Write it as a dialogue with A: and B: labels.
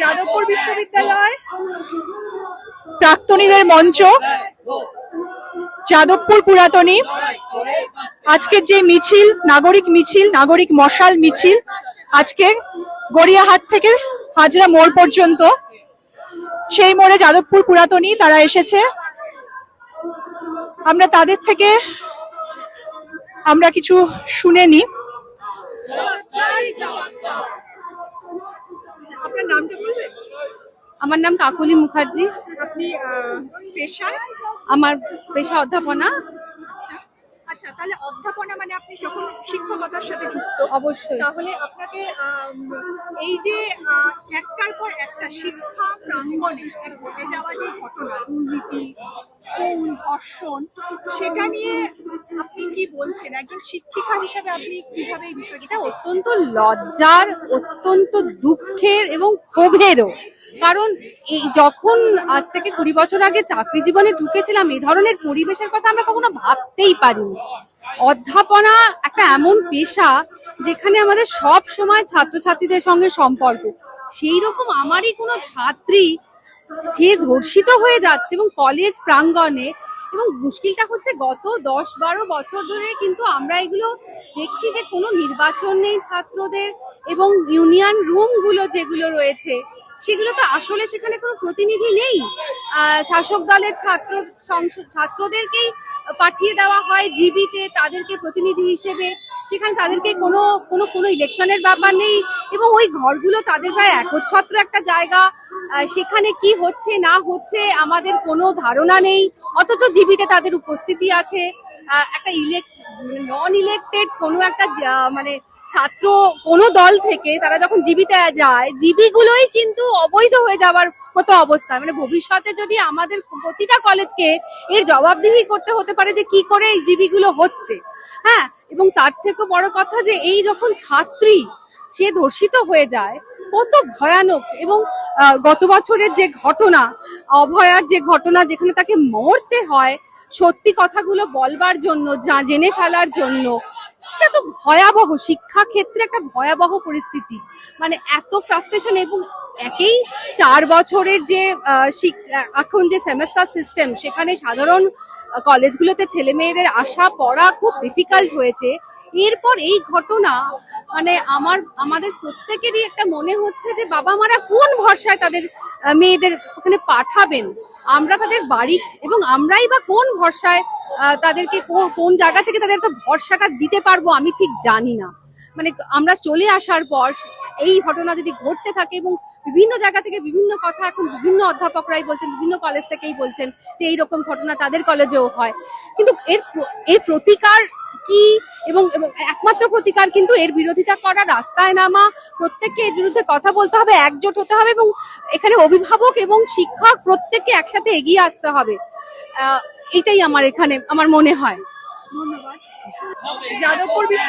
A: যাদবপুর বিশ্ববিদ্যালয়, প্রাক্তনীদের মঞ্চ, যাদবপুর পুরাতনী আজকের যে মিছিল, নাগরিক মিছিল, নাগরিক মশাল মিছিল, আজকে গড়িয়াহাট থেকে হাজরা মোড় পর্যন্ত, সেই মোড়ে যাদবপুর পুরাতনী তারা এসেছে। আমরা তাদের থেকে আমরা কিছু শুনে নি নামটা বলবেন?
B: আমার নাম কাকলি মুখার্জি।
A: আপনি পেশায়?
B: আমার পেশা অধ্যাপনা।
A: আচ্ছা তাহলে অধ্যাপনা মানে আপনি যখন শিক্ষকতার সাথে যুক্ত
B: অবশ্যই।
A: তাহলে আপনাকে এই যে একটার পর একটা শিক্ষা প্রাঙ্গণে যে ঘটে যাওয়া যে ঘটনা দুর্নীতি খুন ধর্ষণ সেটা নিয়ে আপনি কি বলছেন? একজন শিক্ষিকা হিসেবে আপনি কীভাবে এই বিষয়টা
B: অত্যন্ত লজ্জার, অত্যন্ত দুঃখের এবং ক্ষোভেরও। কারণ এই যখন আজ থেকে কুড়ি বছর আগে চাকরি জীবনে ঢুকেছিলাম, এই ধরনের পরিবেশের কথা আমরা কখনো ভাবতেই পারিনি। অধ্যাপনা একটা এমন পেশা যেখানে আমাদের সব সময় ছাত্রছাত্রীদের সঙ্গে সম্পর্ক। সেই রকম আমারই কোনো ছাত্রী সে ধর্ষিত হয়ে যাচ্ছে এবং কলেজ প্রাঙ্গণে এবং মুশকিলটা হচ্ছে গত দশ বারো বছর ধরে কিন্তু আমরা এগুলো দেখছি যে কোনো নির্বাচন নেই ছাত্রদের এবং ইউনিয়ন রুমগুলো যেগুলো রয়েছে, সেগুলো তো আসলে সেখানে কোনো প্রতিনিধি নেই। শাসক দলের ছাত্র ছাত্রদেরকেই পাঠিয়ে দেওয়া হয়, জিবিতে তাদেরকে প্রতিনিধি হিসেবে। সেখানে তাদেরকে কোনো কোনো কোনো ইলেকশনের ব্যাপার নেই এবং ওই ঘরগুলো তাদের প্রায় একচ্ছত্র একটা জায়গা। সেখানে কি হচ্ছে, না হচ্ছে আমাদের কোনো ধারণা নেই। অথচ জিবিতে তাদের উপস্থিতি আছে। একটা ইলেক্ট নন ইলেক্টেড কোনো একটা মানে ছাত্র কোনো দল থেকে তারা যখন জীবিতে যায়, জিবিগুলোই কিন্তু অবৈধ হয়ে যাওয়ার মতো অবস্থা। মানে ভবিষ্যতে যদি আমাদের প্রতিটা কলেজকে এর জবাবদিহি করতে হতে পারে যে কি করে এই জিবিগুলো হচ্ছে। হ্যাঁ এবং তার থেকে বড় কথা যে এই যখন ছাত্রী সে ধর্ষিত হয়ে যায়, কত ভয়ানক এবং গত বছরের যে ঘটনা, অভয়ার যে ঘটনা যেখানে তাকে মরতে হয়, সত্যি কথাগুলো বলবার জন্য যা জেনে ফেলার জন্য এটা তো ভয়াবহ শিক্ষা ক্ষেত্রে একটা ভয়াবহ পরিস্থিতি। মানে এত ফ্রাস্ট্রেশন এবং একেই চার বছরের যে এখন যে সেমেস্টার সিস্টেম সেখানে সাধারণ কলেজগুলোতে ছেলে মেয়েদের আসা পড়া খুব ডিফিকাল্ট হয়েছে। এরপর এই ঘটনা মানে আমার, আমাদের প্রত্যেকেরই একটা মনে হচ্ছে যে বাবা মারা কোন ভরসায় তাদের মেয়েদের ওখানে পাঠাবেন? আমরা তাদের বাড়ি এবং আমরাই বা কোন ভরসায় তাদেরকে কোন জায়গা থেকে তাদের তো ভরসাটা দিতে পারব আমি ঠিক জানি না। মানে আমরা চলে আসার পর এই ঘটনা যদি ঘটতে থাকে এবং বিভিন্ন জায়গা থেকে বিভিন্ন কথা, এখন বিভিন্ন অধ্যাপকরাই বলছেন, বিভিন্ন কলেজ থেকেই বলছেন যে এইরকম ঘটনা তাদের কলেজেও হয়। কিন্তু এর এর প্রতিকার কি? এবং একমাত্র প্রতিকার কিন্তু এর বিরোধিতা করা, রাস্তায় নামা, প্রত্যেককে এর বিরুদ্ধে কথা বলতে হবে, একজোট হতে হবে এবং এখানে অভিভাবক এবং শিক্ষক প্রত্যেককে একসাথে এগিয়ে আসতে হবে। এটাই আমার এখানে, আমার মনে হয়।
A: ধন্যবাদ। যাদবপুর